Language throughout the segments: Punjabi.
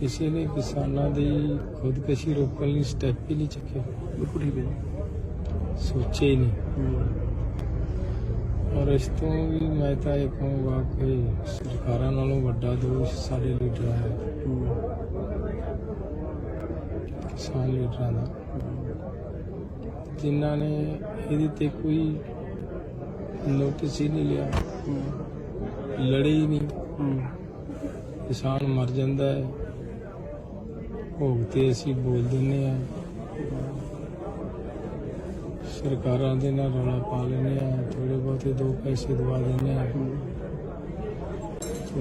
ਕਿਸੇ ਨੇ ਕਿਸਾਨਾਂ ਦੀ ਖੁਦਕੁਸ਼ੀ ਰੋਕਣ ਲਈ ਸਟੈਪ ਹੀ ਨਹੀਂ ਚੱਕਿਆ। ਬਿਲਕੁਲ ਹੈ ਜੀ। ਸੋਚਿਆ ਹੀ ਨਹੀਂ। ਔਰ ਇਸ ਤੋਂ ਵੀ ਮੈਂ ਤਾਂ ਇਹ ਕਹੂੰਗਾ ਕਿ ਸਰਕਾਰਾਂ ਨਾਲੋਂ ਵੱਡਾ ਦੋਸ਼ ਸਾਡੇ ਲੀਡਰਾਂ ਦਾ ਹੈ। ਕਿਸਾਨ ਲੀਡਰਾਂ ਦਾ। ਜਿਨ੍ਹਾਂ ਨੇ ਇਹਦੇ ਤੇ ਕੋਈ ਨੋਟਿਸ ਹੀ ਨਹੀਂ ਲਿਆ। ਲੜੇ ਹੀ ਨਹੀਂ। ਕਿਸਾਨ ਮਰ ਜਾਂਦਾ ਹੈ। ਭੋਗ ਤੇ ਅਸੀਂ ਬੋਲ ਦਿੰਦੇ ਆ ਸਰਕਾਰਾਂ ਦੇ ਨਾਲ ਰੌਲਾ ਪਾ ਲੈਂਦੇ ਆ ਥੋੜੇ ਬਹੁਤੇ ਦੋ ਪੈਸੇ ਦਵਾ ਦਿੰਦੇ ਆ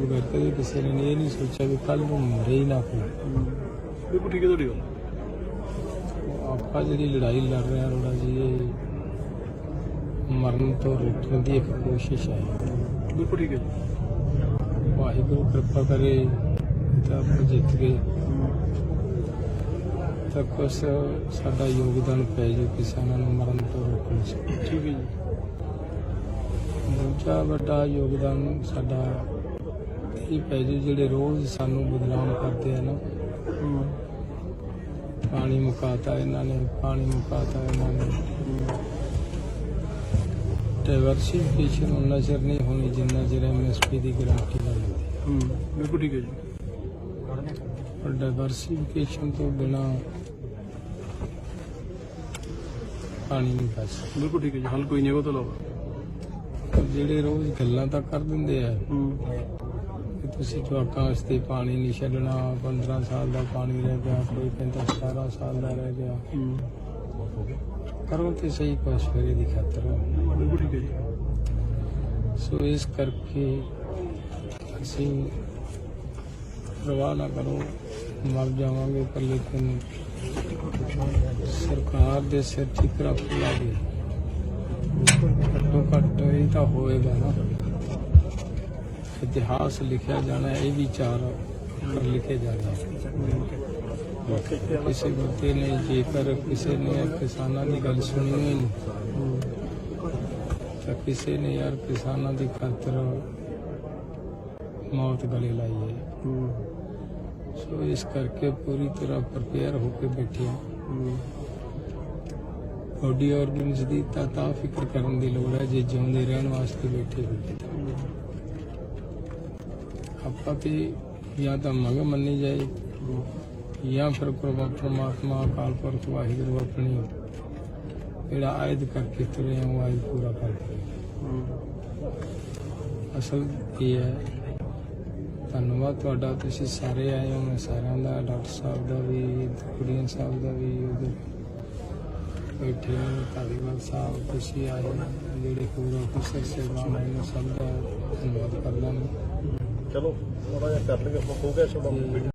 ਗੱਲ ਕਦੇ ਕਿਸੇ ਨੇ ਇਹ ਨਹੀਂ ਸੋਚਿਆ ਕਿ ਕੱਲ ਨੂੰ ਮਰੇ ਹੀ ਨਾ ਕੋਈ। ਬਿਲਕੁਲ ਠੀਕ ਹੈ ਤੁਹਾਡੀ ਗੱਲ। ਆਪਾਂ ਜਿਹੜੀ ਲੜਾਈ ਲੜ ਰਹੇ ਹਾਂ ਰੋੜਾ ਜੀ ਇਹ ਮਰਨ ਤੋਂ ਰੋਕਣ ਦੀ ਇੱਕ ਕੋਸ਼ਿਸ਼ ਹੈ। ਬਿਲਕੁਲ ਠੀਕ ਹੈ ਵਾਹਿਗੁਰੂ ਕਿਰਪਾ ਕਰੇ ਤਾਂ ਆਪਾਂ ਜਿੱਤ ਗਏ। ਤਾਂ ਕੁਛ ਸਾਡਾ ਯੋਗਦਾਨ ਪੈ ਜਾਊ ਕਿਸਾਨਾਂ ਨੂੰ ਮਰਨ ਤੋਂ ਰੋਕਣ 'ਚ। ਠੀਕ ਹੈ ਜੀ। ਦੂਜਾ ਵੱਡਾ ਯੋਗਦਾਨ ਸਾਡਾ ਇਹ ਪੈ ਜਾਊ ਜਿਹੜੇ ਰੋਜ਼ ਸਾਨੂੰ ਬਦਨਾਮ ਕਰਦੇ ਆ ਨਾ। ਪਾਣੀ ਮੁਕਾਤਾ ਇਹਨਾਂ ਨੇ ਪਾਣੀ ਮੁਕਾਤਾ ਇਹਨਾਂ ਨੇ। ਡਾਈਵਰਸਿਫਿਕੇਸ਼ਨ ਉਹਨਾਂ ਚਿਰ ਨਹੀਂ ਹੋਣੀ ਜਿੰਨਾ ਚਿਰ ਐਮਐਸਪੀ ਦੀ ਗਾਰੰਟੀ ਨਾ ਮਿਲਦੀ ਹੂੰ। ਬਿਲਕੁਲ ਠੀਕ ਹੈ ਜੀ। ਔਰ ਡਾਈਵਰਸਿਫਿਕੇਸ਼ਨ ਤੋਂ ਬਿਨਾ ਪਾਣੀ ਨਹੀਂ ਬਚ ਸਕਦਾ। ਬਿਲਕੁਲ ਠੀਕ ਹੈ ਜੀ ਹੱਲ ਕੋਈ ਨਹੀਂ ਉਹ ਤੋਂ ਜਿਹੜੇ ਰੋਜ਼ ਗੱਲਾਂ ਤਾਂ ਕਰ ਦਿੰਦੇ ਆ। ਕਿ ਤੁਸੀਂ ਜਵਾਕਾਂ ਵਾਸਤੇ ਪਾਣੀ ਨਹੀਂ ਛੱਡਣਾ 15 ਸਾਲ ਦਾ ਪਾਣੀ ਰਹਿ ਗਿਆ ਕੋਈ ਕਹਿੰਦਾ 17 ਸਾਲ ਦਾ ਰਹਿ ਗਿਆ। ਕਰੋ ਤੇ ਸਹੀ ਕੁਛ ਫਿਰ ਇਹਦੀ ਖਾਤਰ। ਬਿਲਕੁਲ ਠੀਕ ਹੈ ਜੀ। ਸੋ ਇਸ ਕਰਕੇ ਅਸੀਂ ਪ੍ਰਵਾਹ ਨਾ ਕਰੋ। ਮਰ ਜਾਵਾਂਗੇ ਪਰ ਲੇਕਿਨ ਸਰਕਾਰ ਦੇ ਸਿਰ ਠਿਕਰਾ ਫੁਲਾ ਦੇ ਘੱਟੋ ਘੱਟ ਇਹ ਤਾਂ ਹੋਏਗਾ ਨਾ। ਇਤਿਹਾਸ ਲਿਖਿਆ ਜਾਣਾ, ਇਹ ਵੀ ਚਾਰ ਅੱਖਰ ਲਿਖੇ ਜਾਣੇ। ਕਿਸੇ ਬੰਦੇ ਨੇ ਜੇਕਰ ਕਿਸੇ ਨੇ ਕਿਸਾਨਾਂ ਦੀ ਗੱਲ ਸੁਣੀ ਨਹੀਂ ਤਾਂ ਕਿਸੇ ਨੇ ਯਾਰ ਕਿਸਾਨਾਂ ਦੀ ਖਾਤਰ ਮੌਤ ਗਲੇ ਲਾਈ ਹੈ। ਸੋ ਇਸ ਕਰਕੇ ਪੂਰੀ ਤਰ੍ਹਾਂ ਪ੍ਰਪੇਅਰ ਹੋ ਕੇ ਬੈਠੇ ਹਾਂ ਹੂੰ। ਆਰਗਨਸ ਦੀ ਤਾਂ ਤਾਂ ਫਿਕਰ ਕਰਨ ਦੀ ਲੋੜ ਹੈ ਜੇ ਜਿਉਂਦੇ ਰਹਿਣ ਵਾਸਤੇ ਬੈਠੇ ਹੋਈਏ ਆਪਾਂ ਤੇ ਜਾਂ ਤਾਂ ਮੰਗ ਮੰਨੀ ਜਾਏ, ਜਾਂ ਫਿਰ ਪ੍ਰਭਾ ਪਰਮਾਤਮਾ ਅਕਾਲ ਪੁਰਖ ਵਾਹਿਗੁਰੂ ਆਪਣੀ ਜਿਹੜਾ ਆਇਦ ਕਰਕੇ ਤੁਰੇ ਹਾਂ ਉਹ ਆਇਦ ਪੂਰਾ ਕਰ ਅਸਲ ਇਹ ਹੈ ਧੰਨਵਾਦ ਤੁਹਾਡਾ ਤੁਸੀਂ ਸਾਰੇ ਆਏ ਹੋ ਮੈਂ ਸਾਰਿਆਂ ਦਾ ਡਾਕਟਰ ਸਾਹਿਬ ਦਾ ਵੀ ਕੁੜੀਆਂ ਸਾਹਿਬ ਦਾ ਵੀ ਉਹਦੇ ਬੈਠੇ ਹੋ ਧਾਰੀਵਾਲ ਸਾਹਿਬ ਤੁਸੀਂ ਆਏ ਹੋ, ਜਿਹੜੇ ਹੋਰ ਅਫਸਰ ਸੇਵਾਵਾਂ ਨੇ ਸਭ ਦਾ ਧੰਨਵਾਦ ਕਰਦਾ ਮੈਂ। ਚਲੋ ਥੋੜਾ ਜਿਹਾ ਕਰ ਲਈਏ ਆਪਾਂ ਹੋ ਗਿਆ ਤੇ